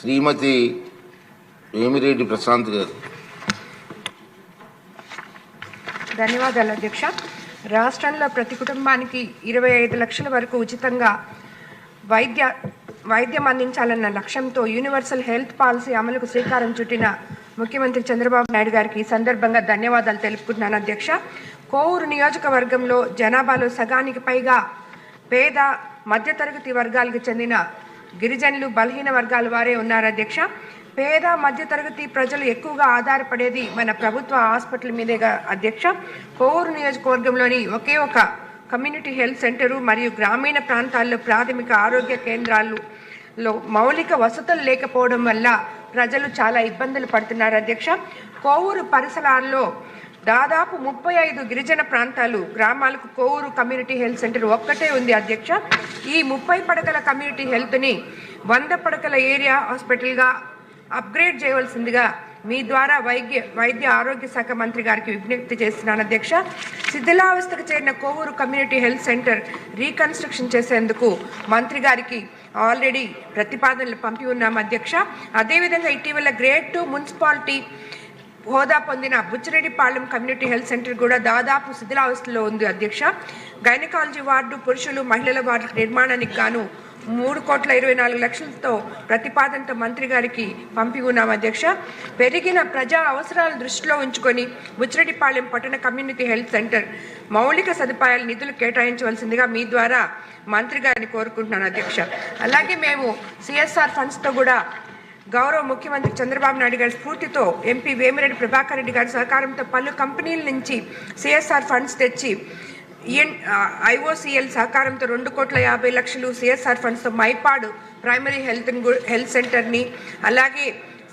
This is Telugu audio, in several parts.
శ్రీమతి వేమిరెడ్డి ప్రశాంత్ గారు. ధన్యవాదాలు అధ్యక్ష. రాష్ట్రంలో ప్రతి కుటుంబానికి ఇరవై ఐదు లక్షల వరకు ఉచితంగా వైద్య వైద్యం అందించాలన్న లక్ష్యంతో యూనివర్సల్ హెల్త్ పాలసీ అమలుకు శ్రీకారం చుట్టిన ముఖ్యమంత్రి చంద్రబాబు నాయుడు గారికి ఈ సందర్భంగా ధన్యవాదాలు తెలుపుకుంటున్నాను అధ్యక్ష. కోవూరు నియోజకవర్గంలో జనాభాలో సగానికి పైగా పేద మధ్యతరగతి వర్గాలకు చెందిన గిరిజనులు బలహీన వర్గాల వారే ఉన్నారు అధ్యక్ష. పేద మధ్యతరగతి ప్రజలు ఎక్కువగా ఆధారపడేది మన ప్రభుత్వ హాస్పిటల్ మీదేగా అధ్యక్ష. కోవూరు నియోజకవర్గంలోని ఒకే ఒక కమ్యూనిటీ హెల్త్ సెంటరు మరియు గ్రామీణ ప్రాంతాల్లో ప్రాథమిక ఆరోగ్య కేంద్రాలలో మౌలిక వసతులు లేకపోవడం వల్ల ప్రజలు చాలా ఇబ్బందులు పడుతున్నారు అధ్యక్ష. కోవూరు పరిసరాల్లో దాదాపు ముప్పై ఐదు గిరిజన ప్రాంతాలు గ్రామాలకు కోవూరు కమ్యూనిటీ హెల్త్ సెంటర్ ఒక్కటే ఉంది అధ్యక్ష. ఈ ముప్పై పడకల కమ్యూనిటీ హెల్త్ని వంద పడకల ఏరియా హాస్పిటల్గా అప్గ్రేడ్ చేయవలసిందిగా మీ ద్వారా వైద్య వైద్య ఆరోగ్య శాఖ మంత్రి గారికి విజ్ఞప్తి చేస్తున్నాను అధ్యక్ష. శిథిలావస్థకు చేరిన Kovur community health centre reconstruction చేసేందుకు మంత్రి గారికి ఆల్రెడీ ప్రతిపాదనలు పంపి ఉన్నాం అధ్యక్ష. అదేవిధంగా ఇటీవల గ్రేట్ టు మున్సిపాలిటీ హోదా పొందిన బుచ్చిరెడ్డిపాలెం కమ్యూనిటీ హెల్త్ సెంటర్ కూడా దాదాపు శిథిలావస్థలో ఉంది అధ్యక్ష. గైనకాలజీ వార్డు పురుషులు మహిళల వార్డు నిర్మాణానికి గాను మూడు కోట్ల ఇరవై నాలుగు లక్షలతో ప్రతిపాదనతో మంత్రి గారికి పంపి ఉన్నాం అధ్యక్ష. పెరిగిన ప్రజా అవసరాలు దృష్టిలో ఉంచుకొని బుచ్చిరెడ్డిపాళెం పట్టణ కమ్యూనిటీ హెల్త్ సెంటర్ మౌలిక సదుపాయాల నిధులు కేటాయించవలసిందిగా మీ ద్వారా మంత్రి గారిని కోరుకుంటున్నాను అధ్యక్ష. అలాగే మేము సిఎస్ఆర్ ఫండ్స్తో కూడా గౌరవ ముఖ్యమంత్రి చంద్రబాబు నాయుడు గారి స్ఫూర్తితో ఎంపీ వేమిరెడ్డి ప్రభాకర్ రెడ్డి గారి సహకారంతో పలు కంపెనీల నుంచి సిఎస్ఆర్ ఫండ్స్ తెచ్చి ఈఎన్ ఐఓసిఎల్ సహకారంతో రెండు కోట్ల యాభై లక్షలు సిఎస్ఆర్ ఫండ్స్తో మైపాడు ప్రైమరీ హెల్త్ హెల్త్ సెంటర్ని అలాగే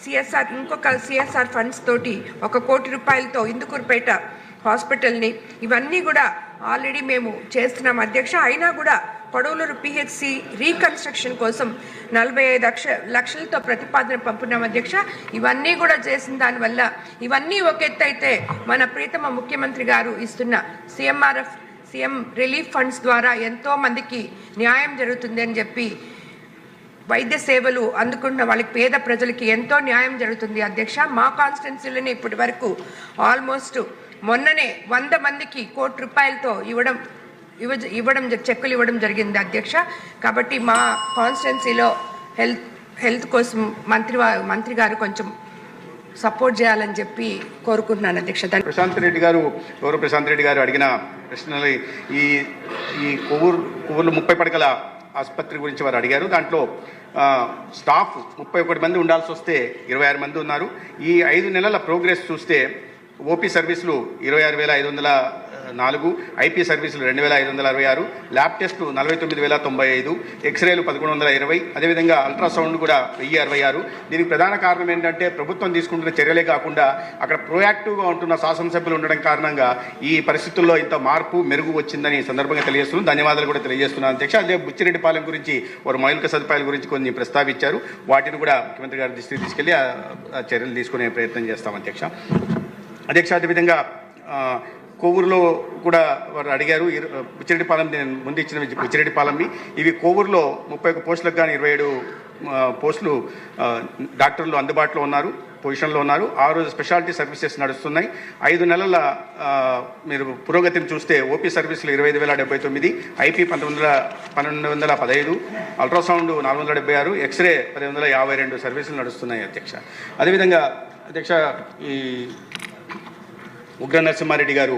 సిఎస్ఆర్ ఇంకొక సిఎస్ఆర్ ఫండ్స్ తోటి ఒక కోటి రూపాయలతో ఇందుకూరుపేట హాస్పిటల్ని ఇవన్నీ కూడా ఆల్రెడీ మేము చేస్తున్నాం అధ్యక్ష. అయినా కూడా పొడవులూరు పిహెచ్సి రీకన్స్ట్రక్షన్ కోసం నలభై ఐదు లక్ష లక్షలతో ప్రతిపాదన పంపినాం అధ్యక్ష. ఇవన్నీ కూడా చేసిన దానివల్ల ఇవన్నీ ఒక ఎత్తు అయితే మన ప్రీతమ ముఖ్యమంత్రి గారు ఇస్తున్న సిఎంఆర్ఎఫ్ సీఎం రిలీఫ్ ఫండ్స్ ద్వారా ఎంతో మందికి న్యాయం జరుగుతుంది అని చెప్పి వైద్య సేవలు అందుకున్న వాళ్ళకి పేద ప్రజలకి ఎంతో న్యాయం జరుగుతుంది అధ్యక్ష. మా కాన్స్టిట్యున్సీలోనే ఇప్పటి వరకు ఆల్మోస్ట్ మొన్ననే వంద మందికి కోటి రూపాయలతో ఇవ్వడం ఇవ్వ ఇవ్వడం చెక్కులు ఇవ్వడం జరిగింది అధ్యక్ష. కాబట్టి మా కాన్స్టిట్యున్సీలో హెల్త్ హెల్త్ కోసం మంత్రి మంత్రి గారు కొంచెం సపోర్ట్ చేయాలని చెప్పి కోరుకుంటున్నాను అధ్యక్ష. ప్రశాంత్ రెడ్డి గారు గౌరవ ప్రశాంత్ రెడ్డి గారు అడిగిన ప్రశ్నలు ఈ ఈ కొవ్వూరు కొవ్వూరులో ముప్పై పడకల ఆసుపత్రి గురించి వారు అడిగారు. దాంట్లో స్టాఫ్ ముప్పై ఒకటి మంది ఉండాల్సి వస్తే ఇరవై ఆరు మంది ఉన్నారు. ఈ ఐదు నెలల ప్రోగ్రెస్ చూస్తే ఓపీ సర్వీసులు ఇరవై ఆరు వేల ఐదు వందల నాలుగు ఐపీ సర్వీసులు రెండు వేల ఐదు వందల అరవై ఆరు ల్యాబ్ టెస్టు నలభై తొమ్మిది వేల తొంభై ఐదు ఎక్స్రేలు పదకొండు వందల ఇరవై అదేవిధంగా అల్ట్రాసౌండ్ కూడా వెయ్యి అరవై ఆరు. దీనికి ప్రధాన కారణం ఏంటంటే ప్రభుత్వం తీసుకుంటున్న చర్యలే కాకుండా అక్కడ ప్రొయాక్టివ్గా ఉంటున్న శాసనసభ్యులు ఉండడం కారణంగా ఈ పరిస్థితుల్లో ఇంత మార్పు మెరుగు వచ్చిందని సందర్భంగా తెలియజేస్తున్నాను ధన్యవాదాలు కూడా తెలియజేస్తున్నాను అధ్యక్ష అదే బుచ్చిరెడ్డిపాలెం గురించి వారు మౌలిక సదుపాయాల గురించి కొన్ని ప్రస్తావించారు. వాటిని కూడా ముఖ్యమంత్రి గారి దృష్టికి తీసుకెళ్ళి చర్యలు తీసుకునే ప్రయత్నం చేస్తాం అధ్యక్ష. అధ్యక్ష అదేవిధంగా కోవూరులో కూడా వారు అడిగారు ఇరు- బుచ్చిరెడ్డిపాలెం నేను ముందు ఇచ్చిన బుచ్చిరెడ్డిపాలెంవి ఇవి కోవూరులో ముప్పై ఒక పోస్టులకు కానీ ఇరవై ఏడు పోస్టులు డాక్టర్లు అందుబాటులో ఉన్నారు పొజిషన్లో ఉన్నారు. ఆరు స్పెషాలిటీ సర్వీసెస్ నడుస్తున్నాయి. ఐదు నెలల మీరు పురోగతిని చూస్తే ఓపీ సర్వీసులు ఇరవై ఐదు వేల డెబ్బై తొమ్మిది ఐపీ పంతొమ్మిది వందల పన్నెండు వందల పదహైదు అల్ట్రాసౌండ్ నాలుగు వందల డెబ్బై ఆరు ఎక్స్రే పది వందల యాభై రెండు సర్వీసులు నడుస్తున్నాయి అధ్యక్ష. అదేవిధంగా అధ్యక్ష ఈ ఉగ్ర నరసింహారెడ్డి గారు